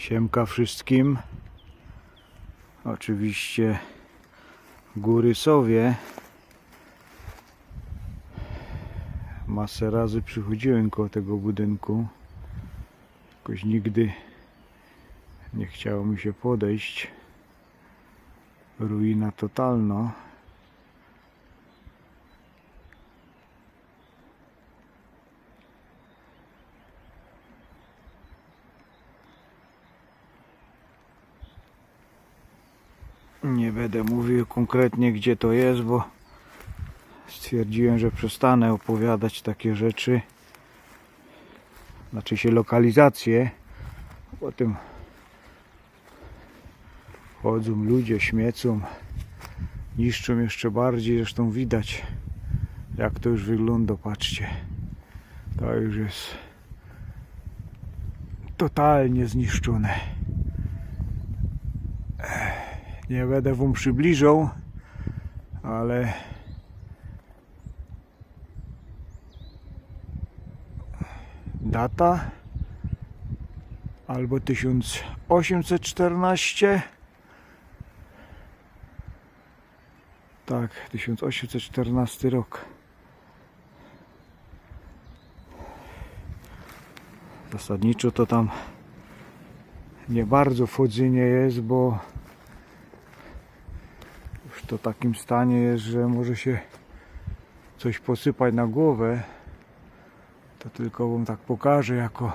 Siemka wszystkim. Oczywiście góry Sowie. Masę razy przychodziłem koło tego budynku. Jakoś nigdy nie chciało mi się podejść. Ruina totalna. Nie będę mówił konkretnie gdzie to jest, bo stwierdziłem, że przestanę opowiadać takie rzeczy. Znaczy się lokalizacje. Potem chodzą ludzie, śmiecą, niszczą jeszcze bardziej. Zresztą widać jak to już wygląda. Patrzcie. To już jest totalnie zniszczone. Nie będę wam przybliżał, ale data albo 1814 tak, 1814 rok. Zasadniczo to tam nie bardzo wchodzenie jest, bo to w takim stanie jest, że może się coś posypać na głowę. To tylko wam tak pokażę jako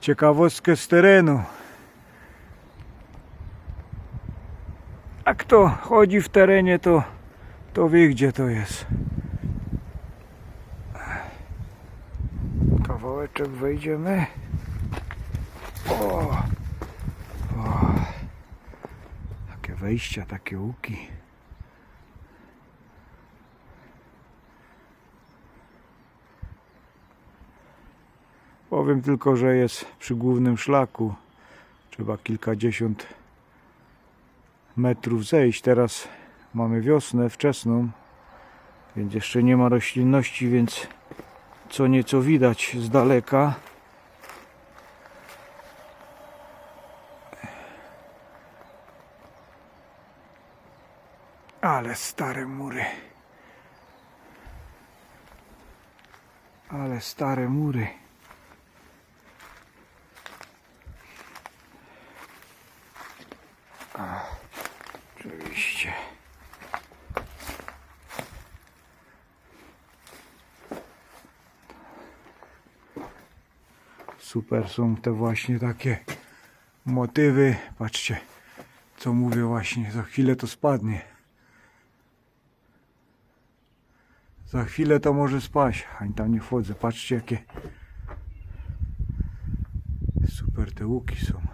ciekawostkę z terenu. A kto chodzi w terenie, to, to wie gdzie to jest. Kawałeczek wejdziemy. O! o. Takie wejścia, takie łuki. Powiem tylko, że jest przy głównym szlaku. Trzeba kilkadziesiąt metrów zejść. Teraz mamy wiosnę wczesną, więc jeszcze nie ma roślinności, więc co nieco widać z daleka. Ale stare mury. Ale stare mury. A, oczywiście. Super są te właśnie takie motywy. Patrzcie, co mówię właśnie. Za chwilę to spadnie. Za chwilę to może spaść. Ani tam nie wchodzę. Patrzcie jakie super te łuki są.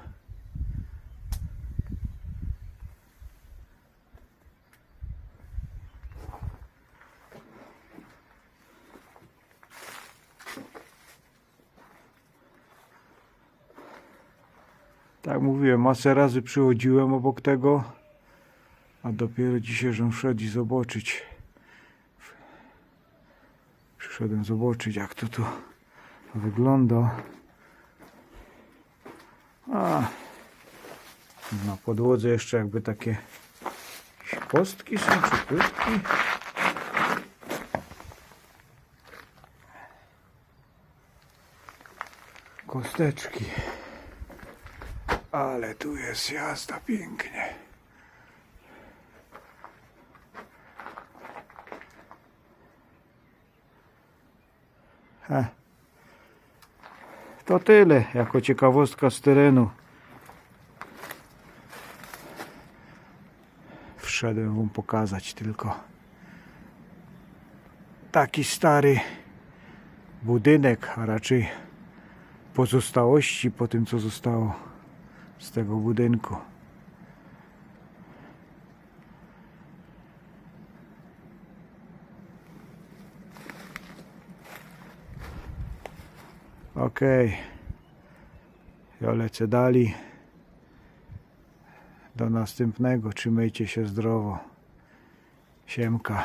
Tak mówiłem, masę razy przychodziłem obok tego, a dopiero dzisiaj, że wszedł i zobaczyć. Przyszedłem zobaczyć, jak to tu wygląda. A, na podłodze jeszcze jakby takie kostki są, czy płytki. Kosteczki. Ale tu jest jazda pięknie. To tyle, jako ciekawostka z terenu. Wszedłem wam pokazać tylko. Taki stary budynek, a raczej pozostałości po tym, co zostało z tego budynku. Okej. Ja lecę dalej. Do następnego. Trzymajcie się zdrowo. Siemka.